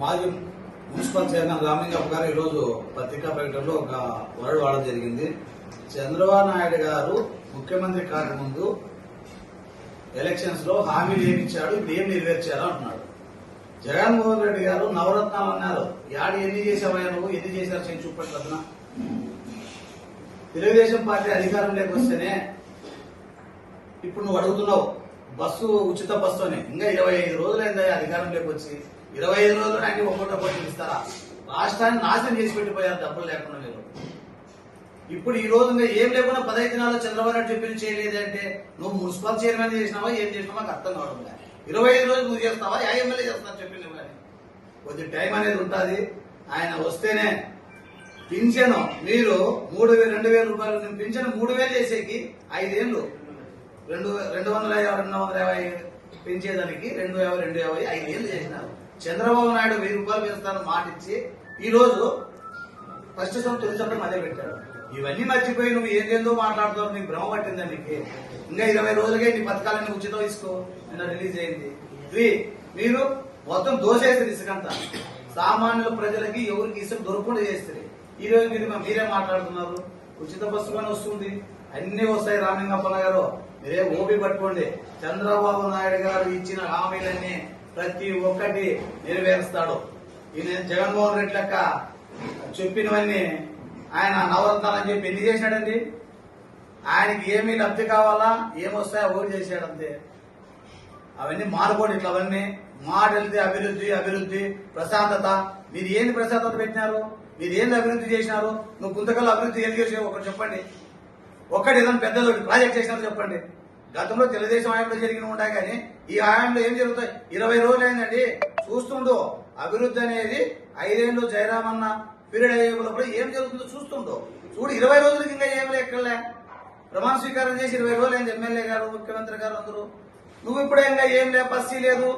మాజీ municipal chairman Ramalingappa గారు ఈరోజు పత్రికా ప్రకటనలో ఒక వరడ్ వాడడం జరిగింది. చంద్రబాబు నాయుడు గారు ముఖ్యమంత్రి కాకముందు ఎలక్షన్స్లో హామీలు ఏమి ఇచ్చాడు ఇప్పుడు ఏం నెరవేర్చారు అంటున్నాడు. జగన్మోహన్ రెడ్డి గారు నవరత్నాలు అన్నారు. యాడు ఎన్ని చేసావయ్యా నువ్వు? ఎన్ని చేశారు చేసి చూపెట్లదునా తెలుగుదేశం పార్టీ అధికారంలోకి వస్తేనే ఇప్పుడు నువ్వు అడుగుతున్నావు బస్సు ఉచిత బస్సు అని. ఇంకా ఇరవై ఐదు రోజులైందా అధికారంలోకి వచ్చి ఇరవై ఐదు రోజులు అన్ని ఒక్కొక్క బస్సు ఇస్తారా? రాష్ట్రాన్ని నాశనం చేసి పెట్టిపోయారు డబ్బులు లేకుండా మీరు. ఇప్పుడు ఈ రోజు ఏం లేకుండా పదహైదు దినాల్లో చంద్రబాబు నాయుడు చెప్పింది చేయలేదంటే నువ్వు మున్సిపల్ చైర్మన్ చేసినావా ఏం చేసినావా నాకు అర్థం కావడం లేదు. ఇరవై ఐదు రోజులు నువ్వు చేస్తావా? యా ఎమ్మెల్యే చేస్తావు చెప్పింది కొద్ది టైం అనేది ఉంటుంది. ఆయన వస్తేనే పింఛను మీరు మూడు వేలు రెండు వేల రూపాయలు నేను పింఛను మూడు వేలు చేసేకి ఐదేళ్ళు. రెండు రెండు వందల యాభై రెండు వందల యాభై పెంచేదానికి రెండు యాభై రెండు యాభై ఐదేళ్ళు చేసినారు. చంద్రబాబు నాయుడు వెయ్యి రూపాయలు పెంచుతాను మాట ఇచ్చి ఈ రోజు ఫస్ట్ సం తొలి సంవత్సరం అదే పెట్టాడు ఇవన్నీ మర్చిపోయి నువ్వు ఏందేందో మాట్లాడుతావు నీకు భ్రమ పట్టిందా నీకు? ఇంకా ఇరవై రోజులకే నీ పథకాలన్నీ ఉచితం ఇసుకో నిన్న రిలీజ్ అయింది. త్రీ మీరు మొత్తం దోషేస్తారు ఇసుకంతా సామాన్యుల ప్రజలకి ఎవరికి ఇసుక దొరకకుండా చేస్తారు ఈ రోజు మీరు మీరే మాట్లాడుతున్నారు. ఉచిత బస్సు కానీ వస్తుంది. అన్ని వస్తాయి రామలింగప్పన్న గారు. మీరే ఓపి పట్టుకోండి. చంద్రబాబు నాయుడు గారు ఇచ్చిన హామీలన్నీ ప్రతి ఒక్కటి నెరవేరుస్తాడు. ఈయన జగన్మోహన్ రెడ్డి లెక్క చెప్పినవన్నీ ఆయన నవరత్నాలని చెప్పి ఎన్ని చేశాడండి? ఆయనకి ఏమీ లబ్ధి కావాలా? ఏమొస్తాయో ఓటు చేశాడంతే? అవన్నీ మారుకోండి ఇట్లా అవన్నీ. మాట వెళ్తే అభివృద్ధి అభివృద్ధి ప్రశాంతత. మీరు ఏంది ప్రశాంతత పెట్టినారు? మీరు ఏంది అభివృద్ధి చేసినారు? నువ్వు గుంతకల్లో అభివృద్ధి ఏం చేసావు? ఒకటి చెప్పండి. ఒక్కటి ఏదైనా పెద్దలు ప్రాజెక్ట్ చేసినారు చెప్పండి. గతంలో తెలుగుదేశం హయాంలో జరిగిన ఉంటాయి కానీ ఈ హయాంలో ఏం జరుగుతాయి? ఇరవై రోజులు అయిందండి చూస్తుండో అభివృద్ధి అనేది ఐదేళ్ళు జయరామన్న పీరియడ్ అయ్యేటప్పుడు ఏం జరుగుతుందో చూస్తుండో. చూడు ఇరవై రోజులకి ఇంకా ఏం ఎక్కడలే ప్రమాణ స్వీకారం చేసి ఇరవై రోజులు అయింది ఎమ్మెల్యే గారు ముఖ్యమంత్రి గారు అందరూ. నువ్వు ఇప్పుడు ఇంకా ఏం లే? బస్సీ లేదు.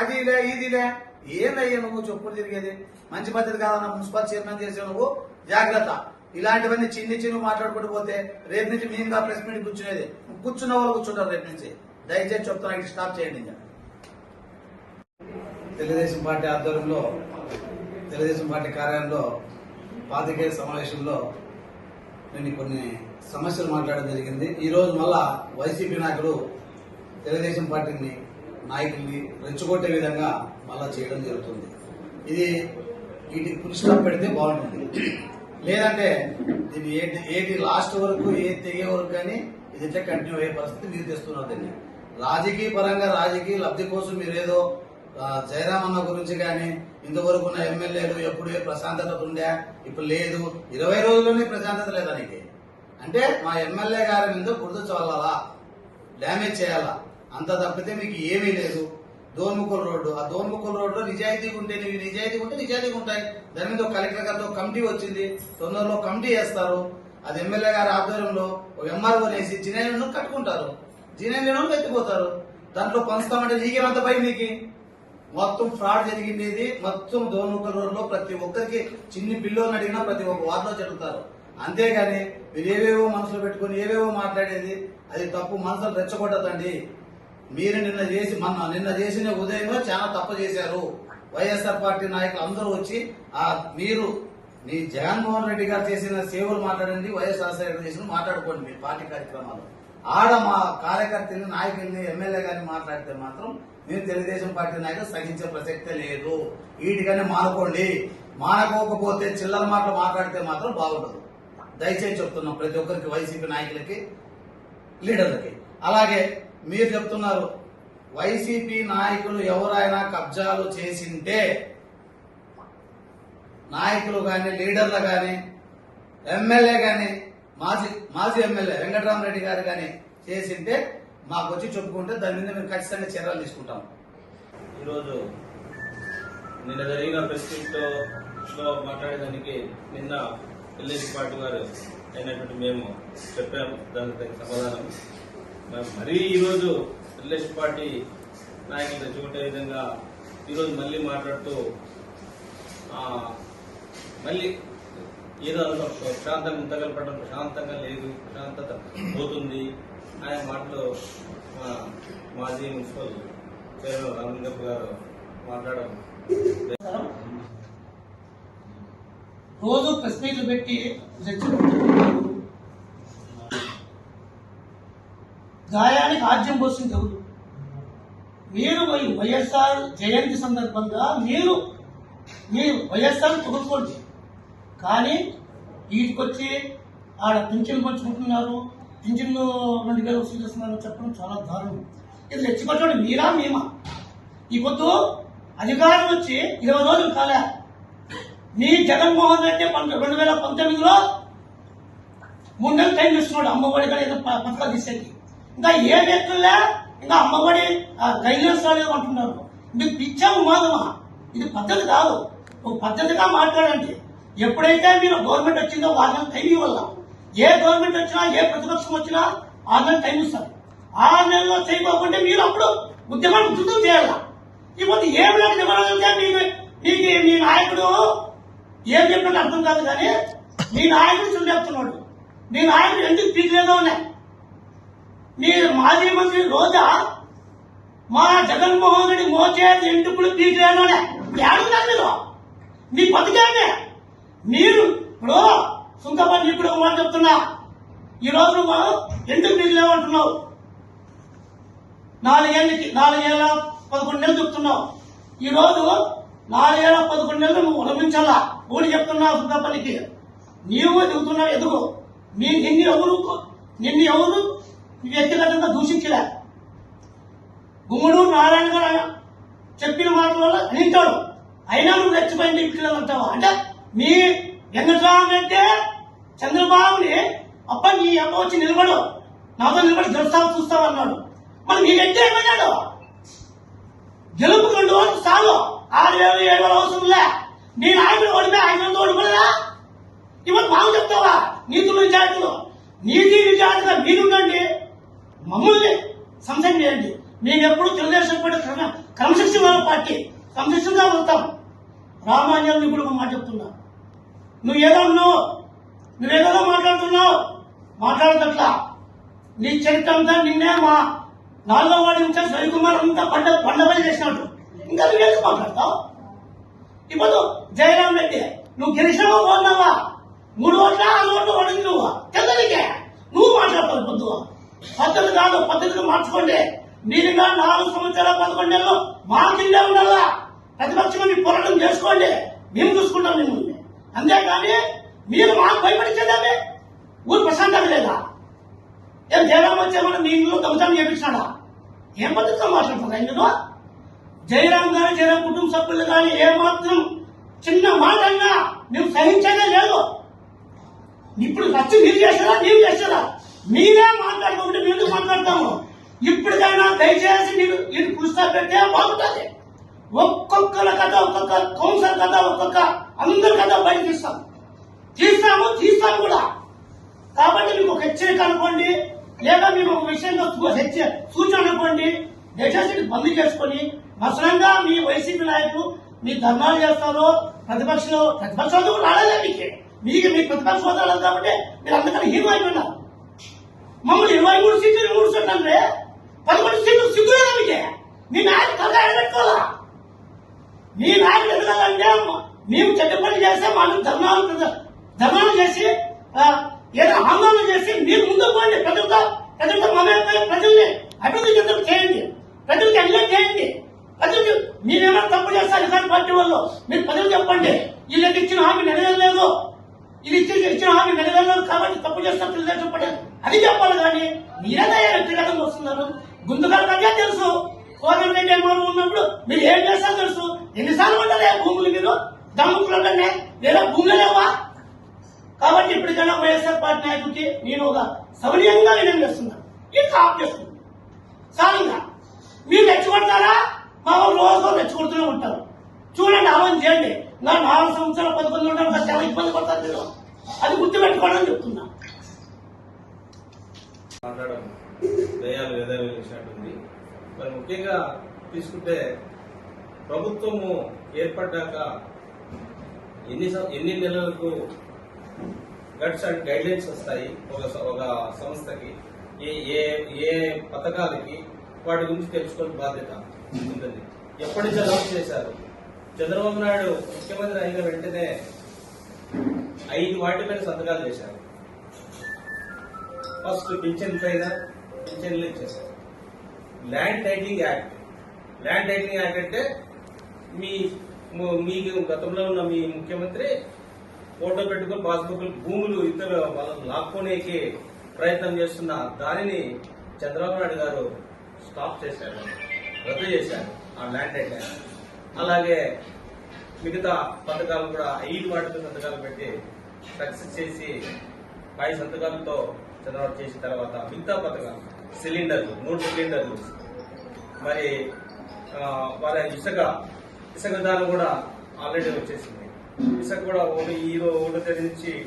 అది లే ఇది లే. ఏందయ్యా నువ్వు? చెప్పులు తిరిగేది. మంచి పద్ధతి కాదన్న మున్సిపల్ చైర్మన్ చేసే నువ్వు. జాగ్రత్త. ఇలాంటివన్నీ చిన్ని చిన్న మాట్లాడుకుంటూ పోతే రేపు నుంచి మేము ప్రెస్ మీట్ కూర్చునేది. కూర్చున్న వాళ్ళు కూర్చుంటారు రేపు నుంచి. దయచేసి చెప్తున్నా ఇటు స్టాప్ చేయండి తెలుగుదేశం పార్టీ ఆధ్వర్యంలో తెలుగుదేశం పార్టీ కార్యాలయంలో పాతికేయ సమావేశంలో నేను కొన్ని సమస్యలు మాట్లాడడం జరిగింది. ఈ రోజు మళ్ళా వైసీపీ నాయకులు తెలుగుదేశం పార్టీని నాయకుల్ని రెచ్చగొట్టే విధంగా మళ్ళా చేయడం జరుగుతుంది. ఇది వీటికి పులి స్టాప్ పెడితే బాగుంటుంది. లేదంటే దీన్ని ఏటి ఏది లాస్ట్ వరకు ఏ తెగే వరకు కానీ ఇది ఇట్లా కంటిన్యూ అయ్యే పరిస్థితి మీరు తెస్తున్నారు దీన్ని. రాజకీయ పరంగా రాజకీయ లబ్ధి కోసం మీరేదో జయరామన్న గురించి కానీ ఇంతవరకు ఉన్న ఎమ్మెల్యేలు ఎప్పుడు ఏ ప్రశాంతత ఉండే ఇప్పుడు లేదు. ఇరవై రోజుల్లోనే ప్రశాంతత లేదా నీకు? అంటే మా ఎమ్మెల్యే గారి మీద గుర్తు చల్లాలా? డ్యామేజ్ చేయాలా? అంత తప్పితే మీకు ఏమీ లేదు. దోన్ముకుల రోడ్డు. ఆ దోన్ముకుల రోడ్డులో నిజాయితీగా ఉంటే నీవి నిజాయితీగా ఉంటే నిజాయితీగా ఉంటాయి. దాని మీద కలెక్టర్ గారితో కమిటీ వచ్చింది. తొందరలో కమిటీ వేస్తారు. అది ఎమ్మెల్యే గారి ఆధ్వర్యంలో ఒక ఎంఆర్ఓ వేసి జినేలను కట్టుకుంటారు. జినేలను ఎత్తిపోతారు. దాంట్లో పంచుతామంటే నీకేమంత భయం నీకు? మొత్తం ఫ్రాడ్ జరిగింది మొత్తం దోన్ముకల్ రోడ్లో ప్రతి ఒక్కరికి చిన్ని పిల్లోని అడిగినా ప్రతి ఒక్క వార్డులో జరుగుతారు. అంతేగాని మీరు ఏవేవో మనసులో పెట్టుకొని ఏవేవో మాట్లాడేది అది తప్పు మనసులు రెచ్చగొట్టదండి మీరు నిన్న చేసి మొన్న నిన్న చేసిన ఉదయంలో చాలా తప్పు చేశారు. వైఎస్ఆర్ పార్టీ నాయకులు అందరూ వచ్చి ఆ మీరు మీ జగన్మోహన్ రెడ్డి గారు చేసిన సేవలు మాట్లాడండి వైఎస్ఆర్ రెడ్డి చేసిన మాట్లాడుకోండి మీ పార్టీ కార్యక్రమాలు. ఆడ మా కార్యకర్తని నాయకుల్ని ఎమ్మెల్యే గారిని మాట్లాడితే మాత్రం మీరు తెలుగుదేశం పార్టీ నాయకులు సహించే ప్రసక్తే లేదు. వీటికనే మానుకోండి. మానకోకపోతే చిల్లర మాటలు మాట్లాడితే మాత్రం బాగుండదు. దయచేసి చెప్తున్నాం ప్రతి ఒక్కరికి వైసీపీ నాయకులకి లీడర్లకి. అలాగే మీరు చెప్తున్నారు వైసీపీ నాయకులు ఎవరైనా కబ్జాలు చేసింటే నాయకులు కానీ లీడర్లు కానీ ఎమ్మెల్యే కానీ మాజీ మాజీ ఎమ్మెల్యే వెంకటరామరెడ్డి గారు కానీ చేసింటే మాకు వచ్చి చెప్పుకుంటే దాని మీద మేము ఖచ్చితంగా చర్యలు తీసుకుంటాం. ఈరోజు నిన్న జరిగిన ప్రెస్లో మాట్లాడేదానికి నిన్న ఎల్ఐసి పార్టీ వారు అయినటువంటి మేము చెప్పాము. దానికి సమాధానం. మరీ ఈరోజు ఎల్ఐసి పార్టీ నాయకులు తెచ్చుకుంటే విధంగా ఈరోజు మళ్ళీ మాట్లాడుతూ మళ్ళీ ఏదో అదొక ప్రశాంతంగా ఉంచగలపడం ప్రశాంతంగా లేదు ప్రశాంతత పోతుంది అనే మాటలు మా మాజీ మున్సిపల్ చైర్మన్ రామలింగప్ప గారు మాట్లాడడం రోజు ప్రెస్ మీట్లు పెట్టి రెచ్చగొడుతున్నారు గాయానికి ఆద్యం పోసింది ఎవరు? మీరు మరి వైఎస్ఆర్ జయంతి సందర్భంగా మీరు మీరు వైఎస్ఆర్ పొగుడుకోండి కానీ వీటికొచ్చి ఆడ పింఛన్ పంచుకుంటున్నారు పింఛన్ రెండు వేలు వసూలు చేస్తున్నారని చెప్పడం చాలా దారుణం. ఇది రెచ్చిపట్టండి మీరా మేమా? ఈ పొద్దు అధికారం వచ్చి ఇరవై రోజులు కాలే. మీ జగన్మోహన్ రెడ్డి పంట రెండు వేల పంతొమ్మిదిలో మూడు నెలలు టైం ఇస్తున్నాడు అమ్మఒడి కానీ ఏదో ప- పథకాలు తీసేది ఇంకా ఏ వ్యక్తులే ఇంకా అమ్మఒడి గైడ్లైన్స్ రాలేదు అంటున్నారు మీకు పిచ్చాము మాదమా ఇది పద్ధతి కాదు. ఒక పద్ధతిగా మాట్లాడండి. ఎప్పుడైతే మీరు గవర్నమెంట్ వచ్చిందో వాళ్ళని టైం ఇవ్వాల? ఏ గవర్నమెంట్ వచ్చినా ఏ ప్రతిపక్షం వచ్చినా ఆరు టైం ఇస్తారు. ఆ నెలలో చేయకోకుండా మీరు అప్పుడు ఉద్యమాన్ని ఉధృతం చేయాల? ఇప్పుడు ఏం లేని నిబంధనలుగా మీ మీకు మీ నాయకుడు ఏం చెప్పినట్టు అర్థం కాదు కానీ మీ నాయకుడు చూడు చెప్తున్నాడు. మీ నాయకుడు ఎందుకు పీకలేదో ఉన్నాయి మీ మాజీ మంత్రి రోజా? మా జగన్మోహన్ రెడ్డి మోచే ఎంటుకులు పీకలేదు అనే ఇప్పుడు ఏడున్నారు మీరు? మీ బతికేమే మీరు ఇప్పుడు సుంకపల్లి ఇప్పుడు ఒక మాట చెప్తున్నా. ఈ రోజు నువ్వు ఎందుకు పీకలేవు నాలుగేళ్ళకి నాలుగేళ్ళ పదకొండు నెలలు చెప్తున్నావు. ఈ రోజు నాలుగేళ్ళ పదకొండు నెలలు నువ్వు ఉల్లంఘించాలా ఊడి చెప్తున్నావు సుంకపల్లికి. నీవు దిగుతున్నావు ఎదుగు. నీ నిన్ను ఎవరు నిన్ను ఎవరు వ్యక్తిగతంగా దూషించలే. గుమ్ముడు నారాయణ గారు చెప్పిన మాటల వల్ల నింటాడు అయినా నువ్వు రెచ్చిపోయింది ఇంట్లో అంటావా? అంటే మీ వెంకటరామ అంటే చంద్రబాబుని అప్ప నీ అమ్మ వచ్చి నిలబడు. నాతో నిలబడి గెలుస్తావు చూస్తావు అన్నాడు. మరి నీ వ్యక్తి ఏమన్నాడు? గెలుపు రెండు రోజులు చాలు. ఆరు వేలు ఏడు వేలు అవసరం లే. నీ నాయకుడు ఓడిపోయి ఆయన వందలు ఓడిపోలేదా? ఇవన్నీ బాగు చెప్తావా? నీతులు విద్యార్థులు నీతి విద్యార్థులుగా మీరుండండి మమ్మల్ని సంశయం చేయండి. మేము ఎప్పుడు తెలుగుదేశం పార్టీ క్రమ క్రమశిక్షణ పార్టీ క్రమశిక్షణగా ఉంటాం. రామాంజన్ ఇప్పుడు మాట చెప్తున్నా. నువ్వు ఏదో ఉన్నావు నువ్వేదో మాట్లాడుతున్నావు. మాట్లాడదట్లా నీ చరిత్ర అంతా నిన్నే మా నాలుగో వాడి నుంచి సరికుమార్ అంతా పండ పండబడి చేసినట్టు. ఇంకా నువ్వు ఎందుకు మాట్లాడతావు? ఇప్పుడు జయరాం రెడ్డి నువ్వు గెలిచినావా ఓడినావా మూడు ఓట్ల ఆరు ఓట్లు ఓడింది నువ్వు. తెల్లనికే నువ్వు మాట్లాడతావు పొద్దువా పద్ధతి కాదు పద్ధతులు మార్చుకోండి. మీరుగా నాలుగు సంవత్సరాలు పదకొండు నెలలు మా కిందే ఉండాలా? ప్రతిపక్షంగా మీ పోరాటం చేసుకోండి. మేము చూసుకుంటాం మిమ్మల్ని అంతేకాని మీరు మాకు భయపడించేదామే ఊరు ప్రశాంతంగా లేదా? ఏం జయరాం వచ్చేమన్నా మీ ఇంట్లో దొంగతనం చేపించాడా ఏం పద్ధతితో మాట్లాడుతున్నా ఇందులో జయరాం గారు జయరాం కుటుంబ సభ్యులు కానీ ఏమాత్రం చిన్న మాట అయినా మేము సహించేదే లేదు. ఇప్పుడు వచ్చి మీరు చేస్తారా నీవు చేస్తారా మీరే మాట్లాడుకుంటే మేము మాట్లాడతాము? ఇప్పటికైనా దయచేసి మీరు ఇది పుస్తా పెట్టే బాగుంటుంది. ఒక్కొక్కల కథ ఒక్కొక్క కౌన్సిలర్ కథ ఒక్కొక్క అందరి కథ బయట తీస్తాం. తీస్తాము తీస్తాము కూడా. కాబట్టి మీకు ఒక హెచ్చరిక అనుకోండి లేదా మీరు ఒక విషయంలో సూచన అనుకోండి దయచేసి బంద్ చేసుకొని అసలంగా మీ వైసీపీ నాయకులు మీ ధర్నాలు చేస్తారు ప్రతిపక్షంలో ప్రతిపక్షాలు కూడా రాలేదు మీకు. మీకు ప్రతిపక్ష హోదా కాబట్టి మీరు అందుకని హీరో అయిపోయినారు. మమ్మల్ని ఇరవై మూడు సీట్లు మూడు సీట్లు అంటే పదకొండు సీట్లు సిగ్గులేదు మీకే మీ నాయకు తల ఎడబెట్టుకోవాలా మీ నాయకుడు ఎదగాలంటే మేము చెడ్డ పని చేస్తే మనం ధర్నాలు ధర్నాలు చేసి ఏదో ఆందోళన చేసి మీరు ముందు పోండి పెద్దలతో ప్రజలతో మమేకమై ప్రజల్ని అభివృద్ధి చెందడం చేయండి ప్రజలకు ఎంజాయ్ చేయండి ప్రజలు మీరేమైనా తప్పు చేస్తే అధికార పార్టీ వాళ్ళు మీరు ప్రజలు చెప్పండి వీళ్ళకి ఇచ్చిన హామీ నెరవేరలేదు ఇది ఇచ్చి ఇచ్చిన హామీ నెరవేరలేదు కాబట్టి తప్పు చేస్తారు తెలుగుదేశం పార్టీ అది చెప్పాలి కానీ మీరేదా వ్యక్తిగతంగా వస్తున్నారు గుంతుకాల కంటే తెలుసు కోరం రెడ్డి ఎంఆర్ ఉన్నప్పుడు మీరు ఏం చేస్తారో తెలుసు? ఎన్నిసార్లు ఉంటారే భూములు మీరు? దమ్ముకులంటే లేదా భూములు లేవా? కాబట్టి ఇప్పటికైనా వైఎస్ఆర్ పార్టీ నాయకుడికి నేను ఒక సౌర్యంగా వినం చేస్తున్నా. ఇది ఆఫ్ చేస్తుంది. మీరు రెచ్చగొడతారా? మా వాళ్ళు రోజు రెచ్చగొడుతూనే ఉంటారు. చూడండి ఆలోచన చేయండి. నా నాలుగు సంవత్సరాలు పదకొండు ఉంటారు కదా చాలా ఇబ్బంది పడతారు మీరు. అది గుర్తుపెట్టుకోవడం చెప్తున్నా. మాట్లాడడం దయాలు మరి ముఖ్యంగా తీసుకుంటే ప్రభుత్వము ఏర్పడ్డాక ఎన్ని సం- ఎన్ని నెలలకు గట్స్ అండ్ గైడ్లైన్స్ వస్తాయి ఒక ఒక సంస్థకి ఏ ఏ ఏ పథకాలకి వాటి గురించి తెలుసుకునే బాధ్యత ఉంటుంది. ఎప్పటి నుంచి లాంచ్ చేశారు? చంద్రబాబు నాయుడు ముఖ్యమంత్రి అయిన వెంటనే ఐదు వాటిపైన సంతకాలు చేశారు. ఫస్ట్ పింఛన్ పైన పింఛన్లు ఇచ్చేశారు. Land titling act land titling act అంటే మీ మీ మీకు గతంలో ఉన్న మీ ముఖ్యమంత్రి ఫోటో పెట్టుకుని పాస్బుక్ భూములు ఇతరులు వాళ్ళని లాక్కోనేకి ప్రయత్నం చేస్తున్న దానిని చంద్రబాబు నాయుడు గారు స్టాప్ చేశారు రద్దు చేశారు ఆ ల్యాండ్ టైటిల్ అలాగే మిగతా పథకాలు కూడా ఐదు వాటితో సంతకాలు పెట్టి సక్సెస్ చేసి పై సంతకాలతో చంద్రబాబు చేసిన తర్వాత మిగతా పథకాలు సిలిండర్లు మూడు సిలిండర్లు. మరి వాళ్ళ ఇసుక ఇసుక దాని కూడా ఆల్రెడీ వచ్చేసింది. ఇసుక కూడా ఒకటి ఈ రో- ఒకటో తేదీ నుంచి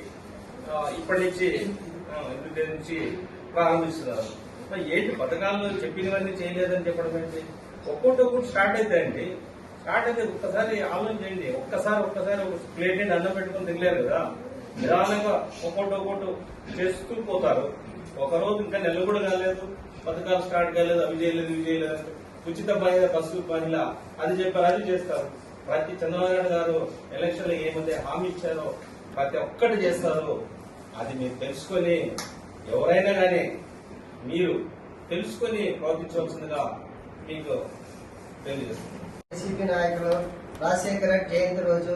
ఇప్పటి నుంచి ఇంటి తేదీ నుంచి ప్రారంభిస్తున్నారు మరి ఏంటి పథకాలు చెప్పినవన్నీ చేయలేదని చెప్పడం ఏంటి? ఒక్కొక్కటి ఒక్కటి స్టార్ట్ అవుతాయండి స్టార్ట్ అయితే ఒక్కసారి ఆలోచన చేయండి. ఒక్కసారి ఒక్కసారి ఒక ప్లేట్ అన్నం పెట్టుకొని తినలేరు కదా. నిదానంగా ఒక్కొక్కటి ఒక్కొక్కటి చేస్తూ పోతారు. ఒక రోజు ఇంకా నెల కూడా కాలేదు. పథకాలు స్టార్ట్ కాలేదు అవి చేయలేదు ఇవి చేయలేదు ఉచిత మహిళ బస్సు మహిళ అది చెప్పారు అది చేస్తారు. ప్రతి చంద్రబాబు నాయుడు గారు ఎలక్షన్లో ఏమైతే హామీ ఇచ్చారో ప్రతి ఒక్కటి చేస్తారు. అది మీరు తెలుసుకొని ఎవరైనా కానీ మీరు తెలుసుకొని ప్రవర్తించవలసిందిగా మీకు తెలియజేస్తుంది వైసీపీ నాయకులు రాజశేఖర జయంతి రోజు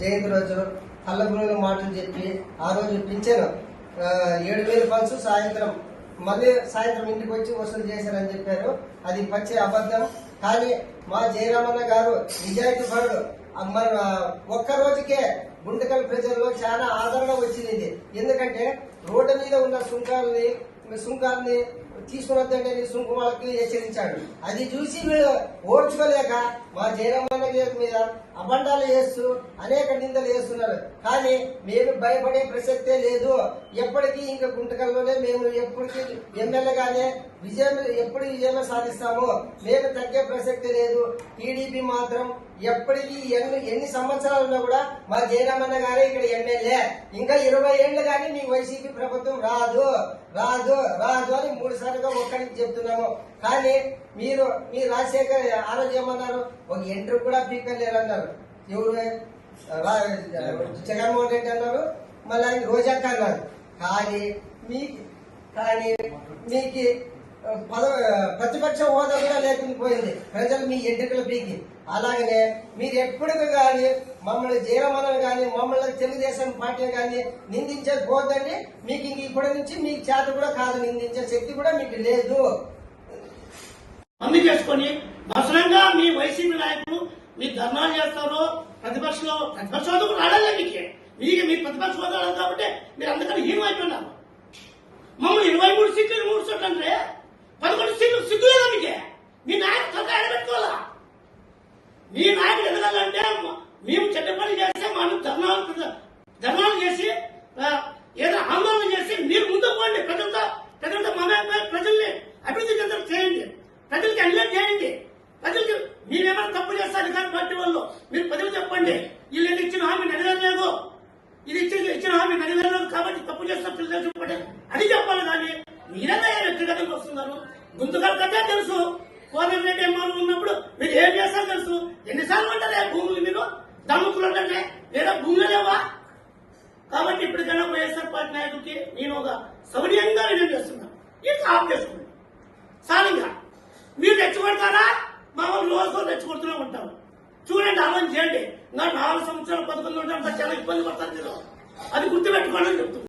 జయంతి రోజు కళ్ళబురుల మాటలు చెప్పి ఆ రోజు పింఛను ఏడు వేల ఫండ్స్ సాయంత్రం. మళ్ళీ సాయంత్రం ఇంటికి వచ్చి వసూలు చేశారని చెప్పారు. అది పచ్చి అబద్ధం. కానీ మా జయరామన్న గారు నిజాయితీ పరుడు. మన ఒక్క రోజుకే గుంటకల్ ప్రజల్లో చాలా ఆదరణ వచ్చింది ఎందుకంటే రోడ్డు మీద ఉన్న సుంకాలని సుంకాలని తీసుకున్నదంటే సుంకం వాళ్ళకి హెచ్చరించాడు అది చూసి వీళ్ళు ఓడ్చుకోలేక మా జయరామన్న గారి మీద అబండాలు చేస్తూ అనేక నిందలు చేస్తున్నారు. కానీ మేము భయపడే ప్రసక్తే లేదు. ఎప్పటికీ ఇంకా గుంటకల్లోనే మేము ఎప్పటికీ ఎమ్మెల్యేగానే విజయం ఎప్పుడు విజయమే సాధిస్తాము మేము తగ్గే ప్రసక్తి లేదు. టీడీపీ మాత్రం ఎప్పటికీ ఎన్ని ఎన్ని సంవత్సరాలున్నా కూడా మా జయరామన్న గారే ఇక్కడ ఎమ్మెల్యే. ఇంకా ఇరవై ఏళ్ళు కానీ మీ వైసీపీ ప్రభుత్వం రాదు. రాదు రాదు అని మూడు సార్లుగా ఒక్కడికి చెప్తున్నాము. కానీ మీరు మీ రాజశేఖర్ ఆ రోజు ఏమన్నారు? ఒక ఎంట్రీ కూడా పీకలేరు అన్నారు ఎవరు? జగన్మోహన్ రెడ్డి అన్నారు. మళ్ళీ ఆయన రోజాక్క అన్నారు. కానీ మీ కానీ మీకు పద ప్రతిపక్ష హోదా కూడా లేకుండా పోయింది. ప్రజలు మీ ఎంట్రికల పీకి. అలాగనే మీరు ఎప్పుడు కానీ మమ్మల్ని జయరమణను కానీ మమ్మల్ని తెలుగుదేశం పార్టీ కానీ నిందించేది పోదండి మీకు ఇంక ఇప్పటి నుంచి మీకు చేత కూడా కాదు నిందించే శక్తి కూడా మీకు లేదు. మంది చేసుకొని అవసరంగా మీ వైసీపీ నాయకులు మీ ధర్నాలు చేస్తారు ప్రతిపక్షంలో ప్రతిపక్ష హోదా కూడా రాలేదు మీకు. మీకు మీ ప్రతిపక్ష హోదా కాబట్టి మీరు అందుకని హీనం అయిపోయినారు. మమ్మల్ని ఇరవై మూడు సీట్లు మూడు సీట్లు అంటే పదకొండు సీట్లు సిగ్గు లేదా మీకే మీ నాయకుడు తగ్గ ఆడబెట్టుకోవాలా మీ నాయకుడు ఎదగాలంటే మ- మేము చెడ్డ పని చేస్తే మనం ధర్నాలు ధర్నాలు చేసి ఆ, ఏదో ఆందోళన చేసి మీరు ముందుకు పోండి ప్రజలతో ప్రజలతో మమేకమై ప్రజల్ని అభివృద్ధి చెందడం చేయండి ప్రజలకి అన్యాయం చేయండి ప్రజలకి మీరేమైనా తప్పు చేస్తే అధికార పార్టీ వాళ్ళు మీరు ప్రజలు చెప్పండి వీళ్ళు ఇది ఇచ్చిన హామీ నెరవేరలేదు ఇది ఇచ్చిన ఇచ్చిన హామీ నెరవేరలేదు కాబట్టి తప్పు చేస్తున్నారు తెలుసు చెప్పండి అది చెప్పాలి కానీ మీరేనా వ్యక్తిగతంగా వస్తున్నారు గుంతుకల కథే తెలుసు. కోదం రెడ్డి ఎమ్మెల్యే ఉన్నప్పుడు మీరు ఏం చేస్తారో తెలుసు. ఎన్నిసార్లు ఉంటారే భూములు మీరు దమ్ముకులు ఉంటే లేదా భూములు లేవా? కాబట్టి ఇప్పటికైనా వైఎస్ఆర్ పార్టీ నాయకుడికి నేను ఒక సౌర్యంగా విజయం చేస్తున్నాను ఇది ఆఫ్ చేసుకోండి సాలింగా మీరు తెచ్చుకొడతారా మా వాళ్ళు రోజు తెచ్చుకొడుతూనే ఉంటారు. చూడండి ఆలోచన చేయండి. నాకు నాలుగు సంవత్సరాలు పదకొండు ఉంటారు చాలా ఇబ్బంది పడతారు మీరు. అది గుర్తుపెట్టుకోండి అని చెప్తున్నాను